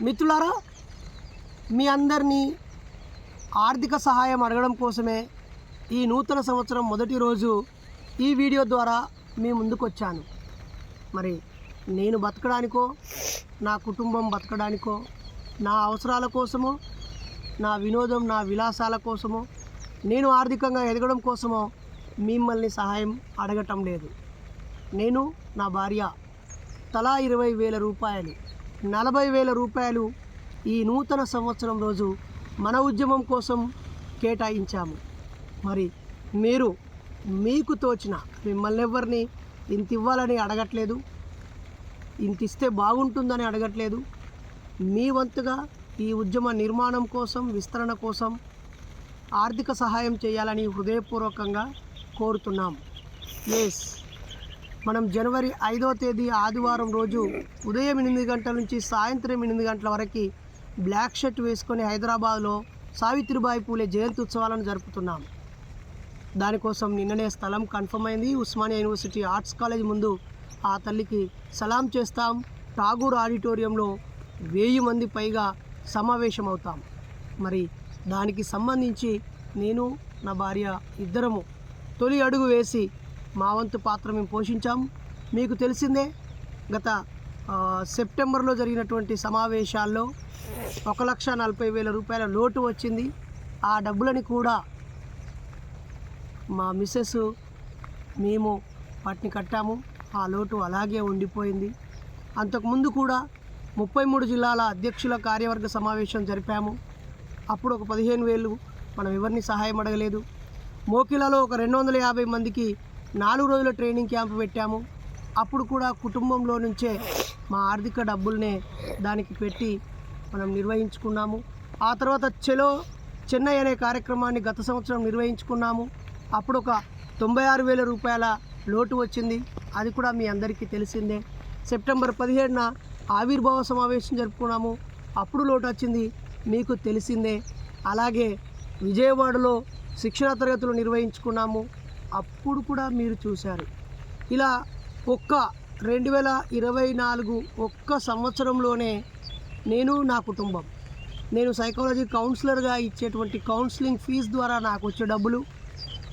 మిత్రులారా మీ అందరినీ ఆర్థిక సహాయం అడగడం కోసమే ఈ నూతన సంవత్సరం మొదటి రోజు ఈ వీడియో ద్వారా మీ ముందుకు వచ్చాను మరి నేను బతకడానికో నా కుటుంబం బతకడానికో నా అవసరాల కోసమో నా వినోదం నా విలాసాల కోసమో నేను ఆర్థికంగా ఎదగడం కోసమో మిమ్మల్ని సహాయం అడగటం లేదు. నేను నా భార్య తలా ఇరవై వేల రూపాయలు నలభై వేల రూపాయలు ఈ నూతన సంవత్సరం రోజు మన ఉద్యమం కోసం కేటాయించాము. మరి మీరు మీకు తోచిన మిమ్మల్ని ఎవరిని ఇంత ఇవ్వాలని అడగట్లేదు? ఇంత ఇస్తే బాగుంటుందని అడగట్లేదు? మీ వంతుగా ఈ ఉద్యమ నిర్మాణం కోసం విస్తరణ కోసం ఆర్థిక సహాయం చేయాలని హృదయపూర్వకంగా కోరుతున్నాం. ఎస్ మనం జనవరి ఐదవ తేదీ ఆదివారం రోజు ఉదయం ఎనిమిది గంటల నుంచి సాయంత్రం ఎనిమిది గంటల వరకు బ్లాక్ షర్ట్ వేసుకొని హైదరాబాద్లో సావిత్రిబాయి పూలే జయంతి ఉత్సవాలను జరుపుతున్నాం. దానికోసం నిన్ననే స్థలం కన్ఫర్మ్ అయింది. ఉస్మానియా యూనివర్సిటీ ఆర్ట్స్ కాలేజ్ ముందు ఆ తల్లికి సలాం చేస్తాం. ఠాగూర్ ఆడిటోరియంలో వెయ్యి మంది పైగా సమావేశం అవుతాం మరి దానికి సంబంధించి నేను నా భార్య ఇద్దరము తొలి అడుగు వేసి మా వంతు పాత్ర మేము పోషించాం. మీకు తెలిసిందే గత సెప్టెంబర్లో జరిగినటువంటి సమావేశాల్లో ఒక లక్ష నలభై వేల రూపాయల లోటు వచ్చింది. ఆ డబ్బులని కూడా మా మిస్సెస్ మేము వాటిని కట్టాము. ఆ లోటు అలాగే ఉండిపోయింది. అంతకుముందు కూడా ముప్పై మూడు జిల్లాల అధ్యక్షుల కార్యవర్గ సమావేశం జరిపాము. అప్పుడు ఒక పదిహేను వేలు మనం ఎవరిని సహాయం అడగలేదు. మోకిలలో ఒక రెండు వందల యాభై మందికి నాలుగు రోజుల ట్రైనింగ్ క్యాంప్ పెట్టాము. అప్పుడు కూడా కుటుంబంలో నుంచే మా ఆర్థిక డబ్బుల్నే దానికి పెట్టి మనం నిర్వహించుకున్నాము. ఆ తర్వాత చెలో చెన్నై అనే కార్యక్రమాన్ని గత సంవత్సరం నిర్వహించుకున్నాము. అప్పుడు ఒక తొంభై ఆరు వేల రూపాయల లోటు వచ్చింది. అది కూడా మీ అందరికీ తెలిసిందే. సెప్టెంబర్ పదిహేడున ఆవిర్భావ సమావేశం జరుపుకున్నాము. అప్పుడు లోటు వచ్చింది. మీకు తెలిసిందే. అలాగే విజయవాడలో శిక్షణ తరగతులు నిర్వహించుకున్నాము. అప్పుడు కూడా మీరు చూశారు. ఇలా ఒక్క రెండు వేల ఇరవై నాలుగు ఒక్క సంవత్సరంలోనే నేను నా కుటుంబం. నేను సైకాలజీ కౌన్సిలర్గా ఇచ్చేటువంటి కౌన్సిలింగ్ ఫీజు ద్వారా నాకు వచ్చే డబ్బులు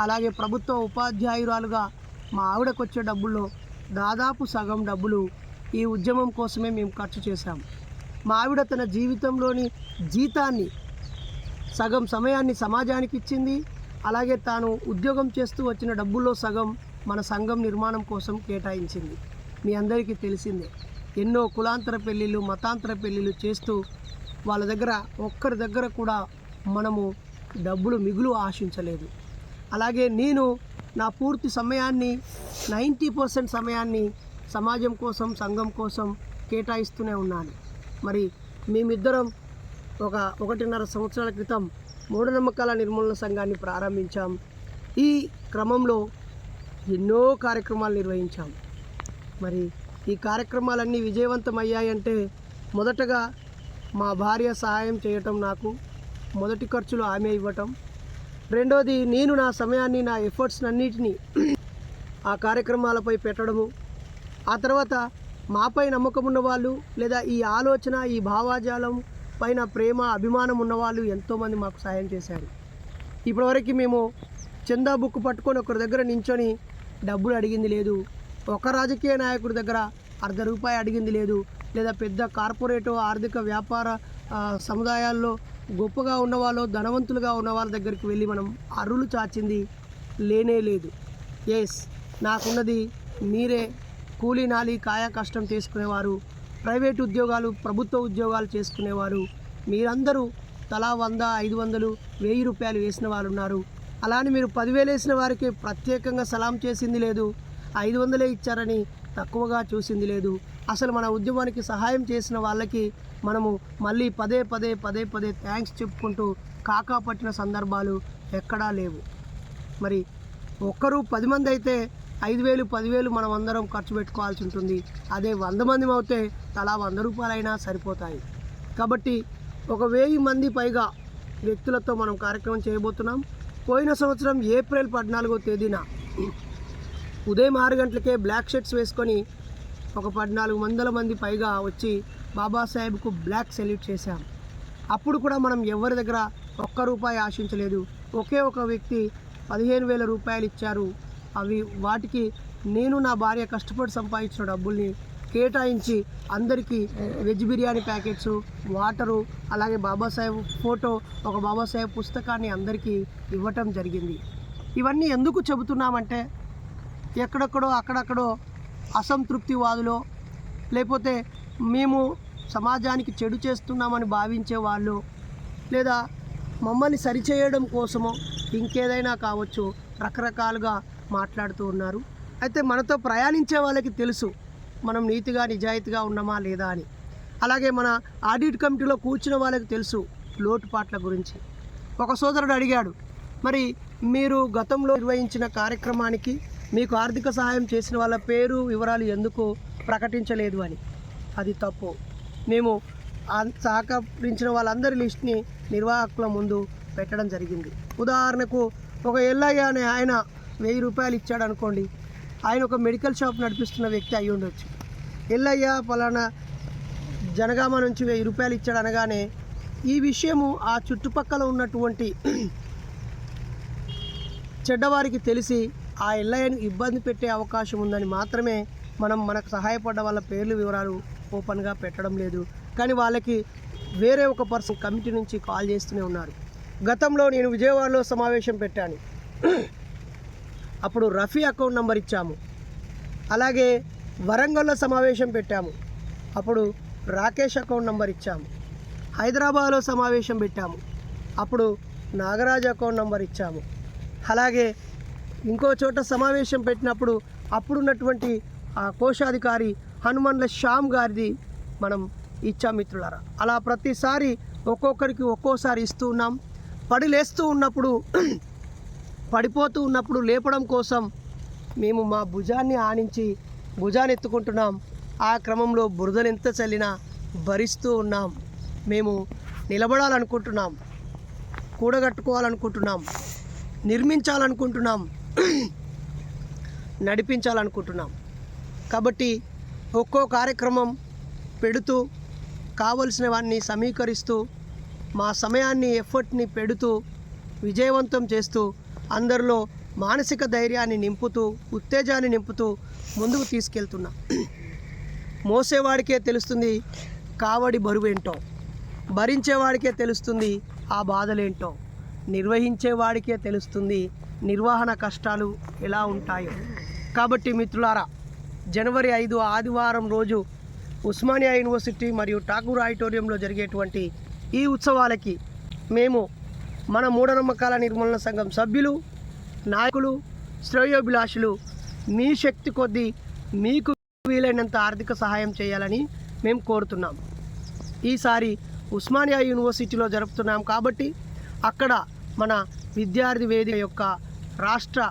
అలాగే ప్రభుత్వ ఉపాధ్యాయురాలుగా మా ఆవిడకు వచ్చే డబ్బుల్లో దాదాపు సగం డబ్బులు ఈ ఉద్యమం కోసమే మేము ఖర్చు చేశాం. మా ఆవిడ తన జీవితంలోని జీతాన్ని సగం సమయాన్ని సమాజానికి ఇచ్చింది అలాగే తాను ఉద్యోగం చేస్తూ వచ్చిన డబ్బుల్లో సగం మన సంఘం నిర్మాణం కోసం కేటాయించింది. మీ అందరికీ తెలిసిందే. ఎన్నో కులాంతర పెళ్ళిళ్ళు మతాంతర పెళ్ళిళ్ళు చేస్తూ వాళ్ళ దగ్గర ఒక్కరి దగ్గర కూడా మనము డబ్బులు మిగులు ఆశించలేదు. అలాగే నేను నా పూర్తి సమయాన్ని నైంటీ పర్సెంట్ సమయాన్ని సమాజం కోసం సంఘం కోసం కేటాయిస్తూనే ఉన్నాను. మరి మేమిద్దరం ఒక ఒకటిన్నర సంవత్సరాల క్రితం మూఢనమ్మకాల నిర్మూలన సంఘాన్ని ప్రారంభించాం. ఈ క్రమంలో ఎన్నో కార్యక్రమాలు నిర్వహించాం. మరి ఈ కార్యక్రమాలన్నీ విజయవంతమయ్యాయంటే మొదటగా మా భార్య సహాయం చేయటం నాకు మొదటి ఖర్చులు ఆమె ఇవ్వటం. రెండోది నేను నా సమయాన్ని నా ఎఫర్ట్స్ అన్నిటినీ ఆ కార్యక్రమాలపై పెట్టడము. ఆ తర్వాత మాపై నమ్మకం ఉన్నవాళ్ళు లేదా ఈ ఆలోచన ఈ భావాజాలం పైన ప్రేమ అభిమానం ఉన్నవాళ్ళు ఎంతోమంది మాకు సాయం చేశారు. ఇప్పటివరకు మేము చందా బుక్ పట్టుకొని ఒకరి దగ్గర నించొని డబ్బులు అడిగింది లేదు. ఒక రాజకీయ నాయకుడి దగ్గర అర్ధ రూపాయి అడిగింది లేదు. లేదా పెద్ద కార్పొరేట్ ఆర్థిక వ్యాపార సముదాయాల్లో గొప్పగా ఉన్నవాళ్ళు ధనవంతులుగా ఉన్న వాళ్ళ దగ్గరికి వెళ్ళి మనం అరులు చాచింది లేనే లేదు. ఎస్ నాకున్నది మీరే. కూలీ నాలి కాయ కష్టం చేసుకునేవారు ప్రైవేట్ ఉద్యోగాలు ప్రభుత్వ ఉద్యోగాలు చేసుకునేవారు. మీరందరూ తలా వంద ఐదు వందలు వెయ్యి రూపాయలు వేసిన వారు ఉన్నారు అలానే మీరు పదివేలు వేసిన వారికి ప్రత్యేకంగా సలాం చేసింది లేదు. ఐదు వందలే ఇచ్చారని తక్కువగా చూసింది లేదు. అసలు మన ఉద్యమానికి సహాయం చేసిన వాళ్ళకి మనము మళ్ళీ పదే పదే పదే పదే థ్యాంక్స్ చెప్పుకుంటూ కాకా పట్టిన సందర్భాలు ఎక్కడా లేవు. మరి ఒక్కరు పది మంది అయితే ఐదు వేలు పదివేలు మనం అందరం ఖర్చు పెట్టుకోవాల్సి ఉంటుంది. అదే వంద మంది అవుతే తలా వంద రూపాయలైనా సరిపోతాయి. కాబట్టి ఒక వెయ్యి మంది పైగా వ్యక్తులతో మనం కార్యక్రమం చేయబోతున్నాం. పోయిన సంవత్సరం ఏప్రిల్ పద్నాలుగో తేదీన ఉదయం ఆరు గంటలకే బ్లాక్ షర్ట్స్ వేసుకొని ఒక పద్నాలుగు వందల మంది పైగా వచ్చి బాబాసాహెబ్కు బ్లాక్ సెల్యూట్ చేశాం. అప్పుడు కూడా మనం ఎవరి దగ్గర ఒక్క రూపాయి ఆశించలేదు. ఒకే ఒక వ్యక్తి పదిహేను వేల రూపాయలు ఇచ్చారు. అవి వాటికి నేను నా భార్య కష్టపడి సంపాదించిన డబ్బుల్ని కేటాయించి అందరికీ వెజ్ బిర్యానీ ప్యాకెట్స్ వాటరు అలాగే బాబాసాహెబ్ ఫోటో ఒక బాబాసాహెబ్ పుస్తకాన్ని అందరికీ ఇవ్వటం జరిగింది. ఇవన్నీ ఎందుకు చెబుతున్నామంటే ఎక్కడెక్కడో అక్కడక్కడో అసంతృప్తివాదులో లేకపోతే మేము సమాజానికి చెడు చేస్తున్నామని భావించే వాళ్ళు లేదా మమ్మల్ని సరిచేయడం కోసమో ఇంకేదైనా కావచ్చు రకరకాలుగా మాట్లాడుతూ ఉన్నారు. అయితే మనతో ప్రయాణించే వాళ్ళకి తెలుసు మనం నీతిగా నిజాయితీగా ఉన్నామా లేదా అని. అలాగే మన ఆడిట్ కమిటీలో కూర్చున్న వాళ్ళకి తెలుసు లోటుపాట్ల గురించి. ఒక సోదరుడు అడిగాడు మరి మీరు గతంలో నిర్వహించిన కార్యక్రమానికి మీకు ఆర్థిక సహాయం చేసిన వాళ్ళ పేరు వివరాలు ఎందుకు ప్రకటించలేదు అని? అది తప్పు. మేము సహకరించిన వాళ్ళందరి లిస్ట్ని నిర్వాహకుల ముందు పెట్టడం జరిగింది. ఉదాహరణకు ఒక ఎల్లయ్య అనే ఆయన వెయ్యి రూపాయలు ఇచ్చాడు అనుకోండి. ఆయన ఒక మెడికల్ షాప్ నడిపిస్తున్న వ్యక్తి అయి ఉండొచ్చు. ఎల్లయ్య పలానా జనగామ నుంచి వెయ్యి రూపాయలు ఇచ్చాడు అనగానే ఈ విషయము ఆ చుట్టుపక్కల ఉన్నటువంటి చెడ్డవారికి తెలిసి ఆ ఎల్లయ్యను ఇబ్బంది పెట్టే అవకాశం ఉందని మాత్రమే మనం మనకు సహాయపడ్డ వాళ్ళ పేర్లు వివరాలు ఓపెన్గా పెట్టడం లేదు. కానీ వాళ్ళకి వేరే ఒక పర్సన్ కమిటీ నుంచి కాల్ చేస్తూనే ఉన్నారు. గతంలో నేను విజయవాడలో సమావేశం పెట్టాను. అప్పుడు రఫీ అకౌంట్ నంబర్ ఇచ్చాము. అలాగే వరంగల్లో సమావేశం పెట్టాము. అప్పుడు రాకేష్ అకౌంట్ నంబర్ ఇచ్చాము. హైదరాబాద్లో సమావేశం పెట్టాము. అప్పుడు నాగరాజ్ అకౌంట్ నంబర్ ఇచ్చాము. అలాగే ఇంకో చోట సమావేశం పెట్టినప్పుడు అప్పుడున్నటువంటి ఆ కోశాధికారి హనుమన్ల శ్యామ్ గారిది మనం ఇచ్చాం మిత్రులారా. అలా ప్రతిసారి ఒక్కొక్కరికి ఒక్కోసారి ఇస్తూ ఉన్నాం. పడి లేస్తూ ఉన్నప్పుడు పడిపోతూ ఉన్నప్పుడు లేపడం కోసం మేము మా భుజాన్ని ఆనించి భుజాన్ని ఎత్తుకుంటున్నాం ఆ క్రమంలో బురదలు ఎంత చల్లినా భరిస్తూ ఉన్నాం. మేము నిలబడాలనుకుంటున్నాం. కూడగట్టుకోవాలనుకుంటున్నాం. నిర్మించాలనుకుంటున్నాం. నడిపించాలనుకుంటున్నాం. కాబట్టి ఒక్కో కార్యక్రమం పెడుతూ కావలసినవన్నీ సమీకరిస్తూ మా సమయాన్ని ఎఫర్ట్ని పెడుతూ విజయవంతం చేస్తూ అందరిలో మానసిక ధైర్యాన్ని నింపుతూ ఉత్తేజాన్ని నింపుతూ ముందుకు తీసుకెళ్తున్నా. మోసేవాడికే తెలుస్తుంది కావడి బరువేంటో. భరించేవాడికే తెలుస్తుంది ఆ బాధలేంటో. నిర్వహించేవాడికే తెలుస్తుంది నిర్వహణ కష్టాలు ఎలా ఉంటాయో. కాబట్టి మిత్రులారా జనవరి ఐదు ఆదివారం రోజు ఉస్మానియా యూనివర్సిటీ మరియు ఠాకూర్ ఆడిటోరియంలో జరిగేటువంటి ఈ ఉత్సవాలకి మేము మన మూఢనమ్మకాల నిర్మూలన సంఘం సభ్యులు నాయకులు శ్రేయోభిలాషులు మీ శక్తి కొద్దీ మీకు వీలైనంత ఆర్థిక సహాయం చేయాలని మేము కోరుతున్నాం. ఈసారి ఉస్మానియా యూనివర్సిటీలో జరుపుతున్నాం కాబట్టి అక్కడ మన విద్యార్థి వేదిక యొక్క రాష్ట్ర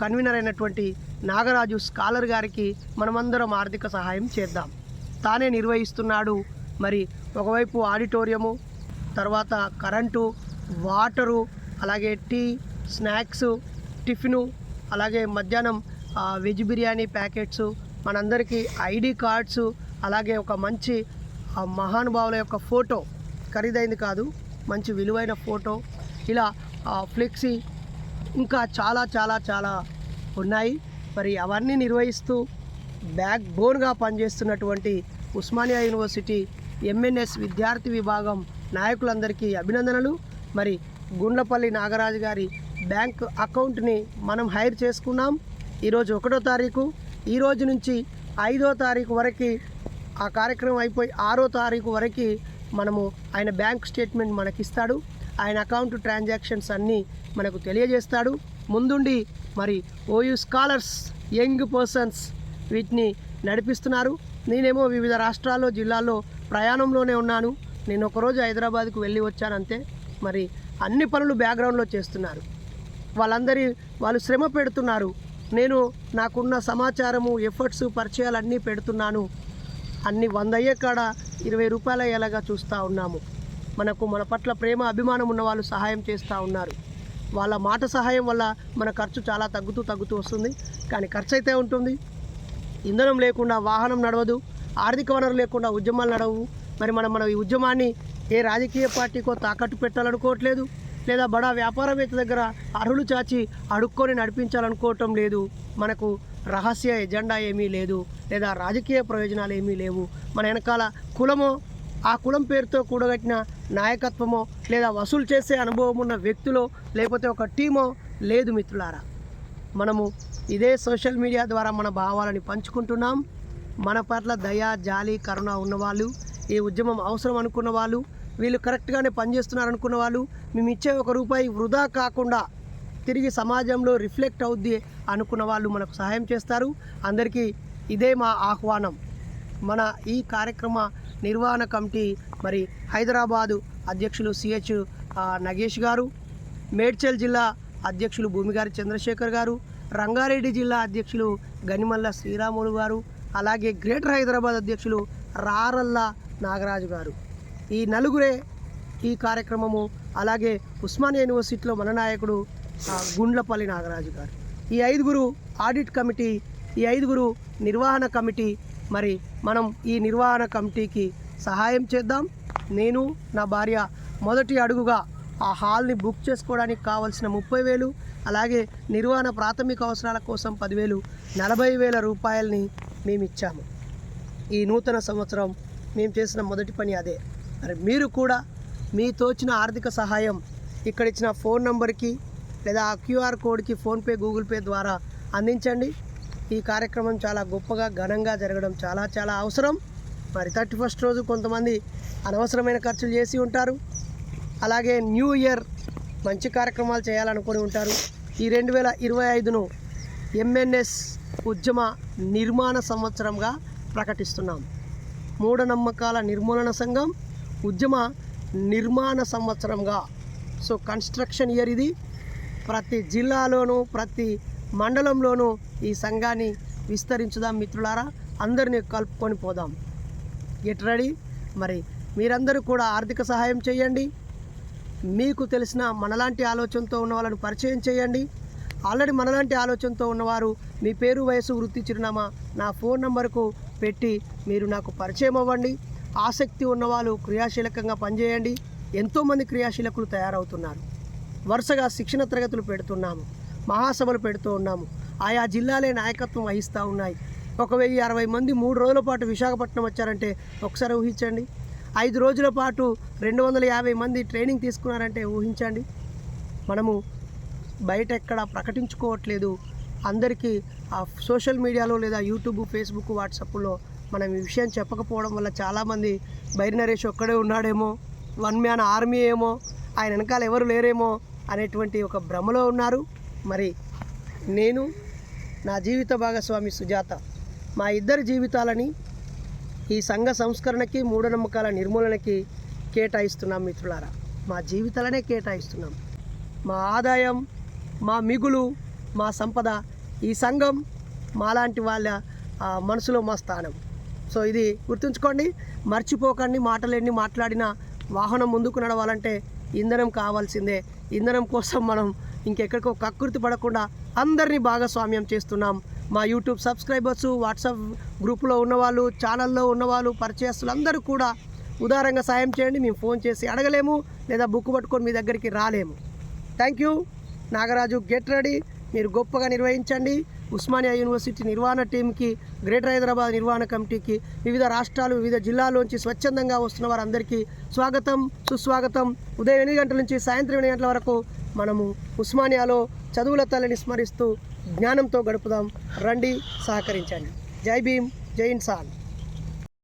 కన్వీనర్ అయినటువంటి నాగరాజు స్కాలర్ గారికి మనమందరం ఆర్థిక సహాయం చేద్దాం. తానే నిర్వహిస్తున్నాడు. మరి ఒకవైపు ఆడిటోరియము తర్వాత కరెంటు వాటరు అలాగే టీ స్నాక్స్ టిఫిను అలాగే మధ్యాహ్నం ఆ, వెజ్ బిర్యానీ ప్యాకెట్స్ మనందరికీ ఐడి కార్డ్స్ అలాగే ఒక మంచి మహానుభావుల యొక్క ఫోటో. ఖరీదైంది కాదు మంచి విలువైన ఫోటో. ఇలా ఆ, ఫ్లెక్సీ ఇంకా చాలా చాలా చాలా ఉన్నాయి. మరి అవన్నీ నిర్వహిస్తూ బ్యాక్ బోన్గా పనిచేస్తున్నటువంటి ఉస్మానియా యూనివర్సిటీ ఎంఎన్ఎస్ విద్యార్థి విభాగం నాయకులందరికీ అభినందనలు. మరి గుండ్లపల్లి నాగరాజు గారి బ్యాంక్ అకౌంట్ని మనం హైర్ చేసుకున్నాం. ఈరోజు ఒకటో తారీఖు. ఈ రోజు నుంచి ఐదో తారీఖు వరకు ఆ కార్యక్రమం అయిపోయి ఆరో తారీఖు వరకు మనము ఆయన బ్యాంక్ స్టేట్మెంట్ మనకిస్తాడు. ఆయన అకౌంట్ ట్రాన్సాక్షన్స్ అన్నీ మనకు తెలియజేస్తాడు. ముందుండి మరి ఓయూ స్కాలర్స్ యంగ్ పర్సన్స్ వీటిని నడిపిస్తున్నారు. నేనేమో వివిధ రాష్ట్రాల్లో జిల్లాల్లో ప్రయాణంలోనే ఉన్నాను. నేను ఒకరోజు హైదరాబాద్కు వెళ్ళి వచ్చాను అంతే మరి అన్ని పనులు బ్యాక్గ్రౌండ్లో చేస్తున్నారు. వాళ్ళందరి వాళ్ళు శ్రమ పెడుతున్నారు. నేను నాకున్న సమాచారము ఎఫర్ట్స్ పరిచయాలు అన్నీ పెడుతున్నాను. అన్ని వంద అయ్యే కాడ ఇరవై రూపాయలు అయ్యేలాగా చూస్తూ ఉన్నాము. మనకు మన పట్ల ప్రేమ అభిమానం ఉన్న వాళ్ళు సహాయం చేస్తూ ఉన్నారు. వాళ్ళ మాట సహాయం వల్ల మన ఖర్చు చాలా తగ్గుతూ తగ్గుతూ వస్తుంది. కానీ ఖర్చు అయితే ఉంటుంది. ఇంధనం లేకుండా వాహనం నడవదు. ఆర్థిక వనరు లేకుండా ఉద్యమాలు నడవు. మరి మనం మన ఈ ఉద్యమాన్ని ఏ రాజకీయ పార్టీకో తాకట్టు పెట్టాలనుకోవట్లేదు లేదా బడా వ్యాపారవేత్త దగ్గర అర్హులు చాచి అడుక్కొని నడిపించాలనుకోవటం లేదు. మనకు రహస్య ఎజెండా ఏమీ లేదు లేదా రాజకీయ ప్రయోజనాలు ఏమీ లేవు. మన వెనకాల కులమో ఆ కులం పేరుతో కూడగట్టిన నాయకత్వమో లేదా వసూలు చేసే అనుభవం ఉన్న వ్యక్తులో లేకపోతే ఒక టీమో లేదు మిత్రులారా. మనము ఇదే సోషల్ మీడియా ద్వారా మన భావాలని పంచుకుంటున్నాం. మన పట్ల దయ జాలి కరుణ ఉన్నవాళ్ళు ఈ ఉద్యమం అవసరం అనుకున్న వాళ్ళు వీళ్ళు కరెక్ట్గానే పనిచేస్తున్నారు అనుకున్న వాళ్ళు మేము ఇచ్చే ఒక రూపాయి వృధా కాకుండా తిరిగి సమాజంలో రిఫ్లెక్ట్ అవుద్ది అనుకున్న వాళ్ళు మనకు సహాయం చేస్తారు. అందరికీ ఇదే మా ఆహ్వానం. మన ఈ కార్యక్రమ నిర్వహణ కమిటీ మరి హైదరాబాదు అధ్యక్షులు సిహెచ్ నగేష్ గారు మేడ్చల్ జిల్లా అధ్యక్షులు భూమిగారి చంద్రశేఖర్ గారు రంగారెడ్డి జిల్లా అధ్యక్షులు గనిమల్ల శ్రీరాములు గారు అలాగే గ్రేటర్ హైదరాబాద్ అధ్యక్షులు రారల్లా నాగరాజు గారు. ఈ నలుగురే ఈ కార్యక్రమము అలాగే ఉస్మానియా యూనివర్సిటీలో మన నాయకుడు గుండ్లపల్లి నాగరాజు గారు. ఈ ఐదుగురు ఆడిట్ కమిటీ ఈ ఐదుగురు నిర్వహణ కమిటీ మరి మనం ఈ నిర్వహణ కమిటీకి సహాయం చేద్దాం. నేను నా భార్య మొదటి అడుగుగా ఆ హాల్ని బుక్ చేసుకోవడానికి కావాల్సిన ముప్పై వేలు అలాగే నిర్వహణ ప్రాథమిక అవసరాల కోసం పదివేలు నలభై వేల రూపాయలని మేము ఇచ్చాము ఈ నూతన సంవత్సరం మేము చేసిన మొదటి పని అదే. మరి మీరు కూడా మీ తోచిన ఆర్థిక సహాయం ఇక్కడ ఇచ్చిన ఫోన్ నంబర్కి లేదా ఆ క్యూఆర్ కోడ్కి ఫోన్పే గూగుల్ పే ద్వారా అందించండి. ఈ కార్యక్రమం చాలా గొప్పగా ఘనంగా జరగడం చాలా చాలా అవసరం. మరి థర్టీ ఫస్ట్ రోజు కొంతమంది అనవసరమైన ఖర్చులు చేసి ఉంటారు. అలాగే న్యూ ఇయర్ మంచి కార్యక్రమాలు చేయాలనుకుని ఉంటారు. ఈ రెండు వేల ఇరవై ఐదును ఎంఎన్ఎస్ ఉద్యమ నిర్మాణ సంవత్సరంగా ప్రకటిస్తున్నాం. మూఢనమ్మకాల నిర్మూలన సంఘం ఉద్యమ నిర్మాణ సంవత్సరంగా. సో కన్స్ట్రక్షన్ ఇయర్ ఇది. ప్రతి జిల్లాలోనూ ప్రతి మండలంలోనూ ఈ సంఘాన్ని విస్తరించుదాం మిత్రులారా. అందరినీ కలుపుకొని పోదాం. గెట్ రెడీ మరి మీరందరూ కూడా ఆర్థిక సహాయం చేయండి. మీకు తెలిసిన మనలాంటి ఆలోచనతో ఉన్న వాళ్ళని పరిచయం చేయండి. ఆల్రెడీ మనలాంటి ఆలోచనతో ఉన్నవారు మీ పేరు వయసు వృత్తి చిరునామా నా ఫోన్ నంబర్కు పెట్టి మీరు నాకు పరిచయం అవ్వండి. ఆసక్తి ఉన్నవాళ్ళు క్రియాశీలకంగా పనిచేయండి. ఎంతోమంది క్రియాశీలకులు తయారవుతున్నారు. వరుసగా శిక్షణ తరగతులు పెడుతున్నాము. మహాసభలు పెడుతూ ఉన్నాము. ఆయా జిల్లాలే నాయకత్వం వహిస్తూ ఉన్నాయి. ఒక వెయ్యి అరవై మంది మూడు రోజుల పాటు విశాఖపట్నం వచ్చారంటే ఒకసారి ఊహించండి. ఐదు రోజుల పాటు రెండు వందల యాభై మంది ట్రైనింగ్ తీసుకున్నారంటే ఊహించండి. మనము బయట ఎక్కడ ప్రకటించుకోవట్లేదు. అందరికీ ఆ సోషల్ మీడియాలో లేదా యూట్యూబ్ ఫేస్బుక్ వాట్సాప్లో మనం ఈ విషయం చెప్పకపోవడం వల్ల చాలామంది బైరి నరేష్ ఒక్కడే ఉన్నాడేమో వన్ మ్యాన్ ఆర్మీ ఏమో ఆయన వెనకాల ఎవరు లేరేమో అనేటువంటి ఒక భ్రమలో ఉన్నారు. మరి నేను నా జీవిత భాగస్వామి సుజాత మా ఇద్దరి జీవితాలని ఈ సంఘ సంస్కరణకి మూఢనమ్మకాల నిర్మూలనకి కేటాయిస్తున్నాం మిత్రులారా. మా జీవితాలనే కేటాయిస్తున్నాం. మా ఆదాయం మా మిగులు మా సంపద ఈ సంఘం మాలాంటి వాళ్ళ మనసులో మా స్థానం. సో ఇది గుర్తుంచుకోండి మర్చిపోకండి మాటలు ఎన్ని మాట్లాడినా వాహనం ముందుకు నడవాలంటే ఇంధనం కావాల్సిందే. ఇంధనం కోసం మనం ఇంకెక్కడికో కక్కుర్తి పడకుండా అందరినీ భాగస్వామ్యం చేస్తున్నాం. మా యూట్యూబ్ సబ్స్క్రైబర్స్ వాట్సాప్ గ్రూపులో ఉన్నవాళ్ళు ఛానల్లో ఉన్నవాళ్ళు పరిచయస్తులు అందరూ కూడా ఉదారంగా సాయం చేయండి. మేము ఫోన్ చేసి అడగలేము లేదా బుక్ పట్టుకొని మీ దగ్గరికి రాలేము. Thank you. Nagaraju get ready. మీరు గొప్పగా నిర్వహించండి. ఉస్మానియా యూనివర్సిటీ నిర్వహణ టీంకి గ్రేటర్ హైదరాబాద్ నిర్వహణ కమిటీకి వివిధ రాష్ట్రాలు వివిధ జిల్లాల్లోంచి స్వచ్ఛందంగా వస్తున్న వారందరికీ స్వాగతం సుస్వాగతం. ఉదయం ఎనిమిది గంటల నుంచి సాయంత్రం ఎనిమిది గంటల వరకు మనము ఉస్మానియాలో చదువుల తల్లిని స్మరిస్తూ జ్ఞానంతో గడుపుదాం. రండి సహకరించండి. జై భీమ్ జై ఇన్సాన్.